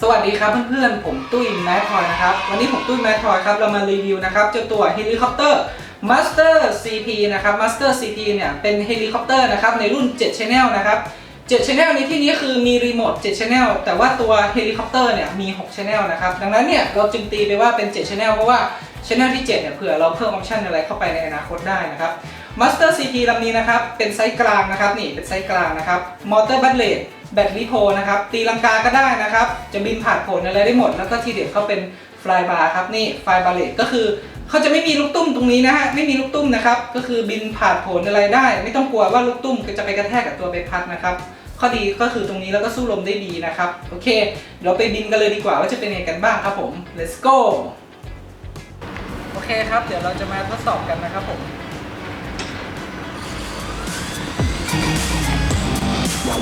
สวัสดีครับเพื่อนๆ ผมตุ้ยแมททอยนะครับ วันนี้ผมตุ้ยแมททอยครับ เรามารีวิวนะครับเจ้าตัวเฮลิคอปเตอร์ Master CP นะครับ Master CP เนี่ย เป็นเฮลิคอปเตอร์นะครับ ในรุ่น 7 Channel นะครับ 7 Channel ในที่นี้คือมีรีโมท7 Channel แต่ว่าตัวเฮลิคอปเตอร์เนี่ยมี 6 Channel นะครับ ดังนั้นเนี่ยเราจึงตีไปว่าเป็น 7 Channel เพราะว่า Channel ที่ 7 เนี่ยเผื่อเราเพิ่มออปชันอะไรเข้าไปในอนาคตได้นะครับ Master CP ลำนี้นะครับ เป็นไซส์กลางนะครับนี่เป็นไซส์กลางนะครับมอเตอร์บัตเลตแบตลิโพนะครับ ตีลังกาก็ได้นะครับ จะบินผ่านผลอะไรได้หมด แล้วก็ทีเด็ดเขาเป็นฟลายบาร์ครับนี่ฟลายบาร์เลตก็คือเขาจะไม่มีลูกตุ้มตรงนี้นะฮะไม่มีลูกตุ้มนะครับ ก็คือบินผ่านผลอะไรได้ ไม่ต้องกลัวว่าลูกตุ้มจะไปกระแทกกับตัวใบพัดนะครับ ข้อดีก็คือตรงนี้แล้วก็สู้ลมได้ดีนะครับ โอเคเราไปบินกันเลยดีกว่าว่าจะเป็นยังไงกันบ้างครับผม let's go โอเคครับ เดี๋ยวเราจะมาทดสอบกันนะครับผมว้าว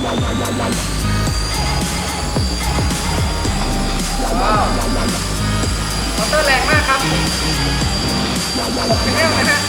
มอเตอร์แรงมากครับหกชแนลนะฮะ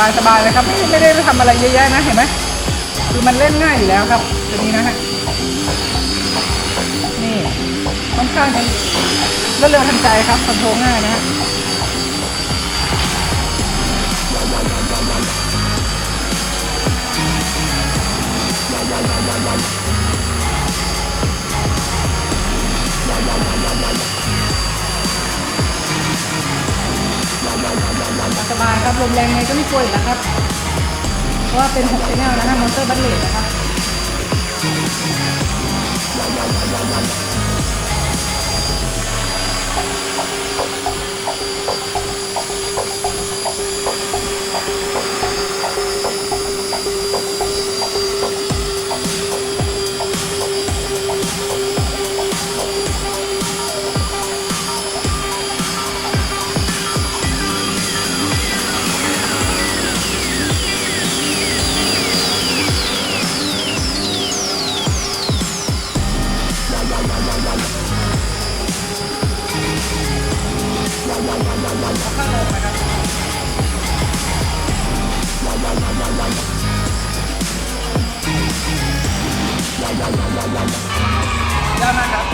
สบายสบายๆเลยครับไม่ไม่ได้ทำอะไรเยอะแยะนะเห็นไหมคือมันเล่นง่ายอยู่แล้วครับตัวนี้นะฮะนี่ค่อนข้างจะรวเร็วทันใจครับคอนโทรลง่ายนะฮะ สบายครับลมแรงไงก็ไม่กลัวอยู่แล้วครับ เพราะว่าเป็น6 channel นะฮะมอเตอร์บัลเลตนะครับ ยอดมากครับ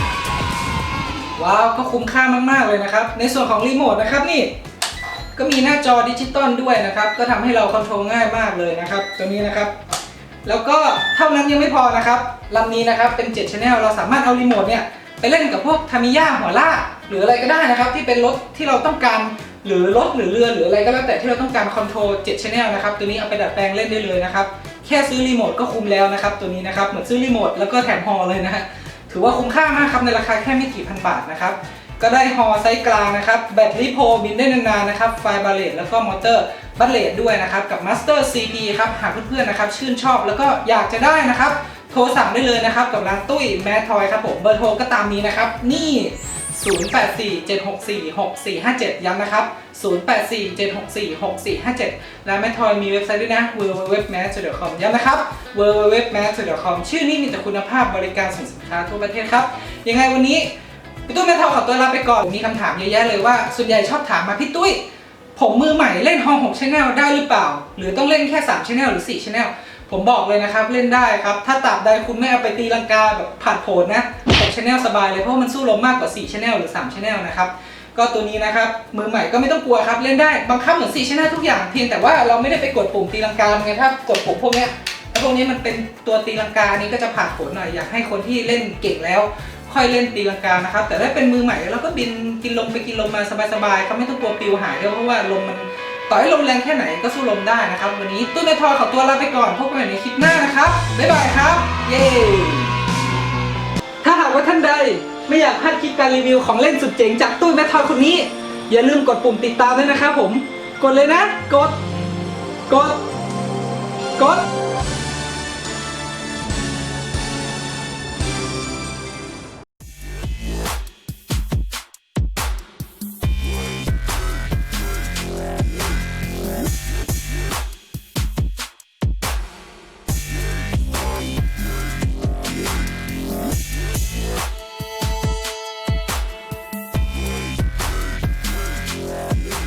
ว้าว ก็คุ้มค่ามาก ๆ เลยนะครับ ในส่วนของรีโมทนะครับนี่ ก็มีหน้าจอดิจิตอลด้วยนะครับ ก็ทำให้เราคอนโทรลง่ายมากเลยนะครับ ตัวนี้นะครับ แล้วก็เท่านั้นยังไม่พอนะครับลำนี้นะครับเป็น7 Channel เราสามารถเอารีโมทเนี่ยไปเล่นกับพวกทามิยาหัวลากหรืออะไรก็ได้นะครับ ที่เป็นรถที่เราต้องการ หรือรถหรือเรือหรืออะไรก็แล้วแต่ที่เราต้องการคอนโทรล7 Channel นะครับตัวนี้เอาไปดัดแปลงเล่นได้เลยนะครับแค่ซื้อรีโมทก็คุ้มแล้วนะครับตัวนี้นะครับเหมือนซื้อรีโมทแล้วก็แถมฮอเลยนะฮะถือว่าคุ้มค่ามากครับในราคาแค่ไม่กี่พันบาทนะครับก็ได้ฮอไซส์กลางนะครับแบตลิโพบินได้นานๆนะครับไฟบาเลตแล้วก็มอเตอร์บัตเลตด้วยนะครับกับ Master CP ครับหากเพื่อนๆนะครับชื่นชอบแล้วก็อยากจะได้นะครับโทรสั่งได้เลยนะครับกับร้านตุ้ยแมททอยครับผมเบอร์โทรก็ตามนี้นะครับนี่ 0847646457 ย้ำนะครับ 0847646457 และแมททอยมีเว็บไซต์ด้วยนะ www.match.com ย้ำนะครับ www.match.com ชื่อนี้มีแต่คุณภาพบริการส่งสินค้าทั่วประเทศครับ ยังไงวันนี้พี่ตุ้ยแม่เท่าขอตัวลาไปก่อน มีคำถามเยอะแยะเลยว่าส่วนใหญ่ชอบถามมาพี่ตุ้ย ผมมือใหม่เล่นฮอล6 Channel ได้หรือเปล่า หรือต้องเล่นแค่3 Channel หรือ4 Channel ผมบอกเลยนะครับเล่นได้ครับ ถ้าตราบใดคุณไม่เอาไปตีลังกาแบบผ่านโผลนะ 6 Channel สบายเลยเพราะมันสู้ลมมากกว่า4 Channel หรือ3 Channel นะครับก็ตัวนี้นะครับมือใหม่ก็ไม่ต้องกลัวครับเล่นได้บังคับเหมือนซีชนะทุกอย่างเพียงแต่ว่าเราไม่ได้ไปกดปุ่มตีลังกาไงถ้ากดปุ่มพวกนี้แล้วพวกนี้มันเป็นตัวตีลังกานี้ก็จะผ่านผลหน่อยอยากให้คนที่เล่นเก่งแล้ว ค่อยเล่นตีลังกานะครับ แต่ถ้าเป็นมือใหม่เราก็บินกินลมไปกินลมมาสบายๆครับไม่ต้องกลัวปิวหายด้วยเพราะว่าลมมันต่อให้ลมแรงแค่ไหนก็สู้ลมได้นะครับ วันนี้ตุ้นในทอขอตัวลาไปก่อนพบกันใหม่ในคลิปหน้านะครับบ๊ายบายครับ เย้ การรีวิวของเล่นสุดเจ๋งจากตู้แมททอยคนนี้ อย่าลืมกดปุ่มติดตามด้วยนะครับผม กดเลยนะ กด กด กด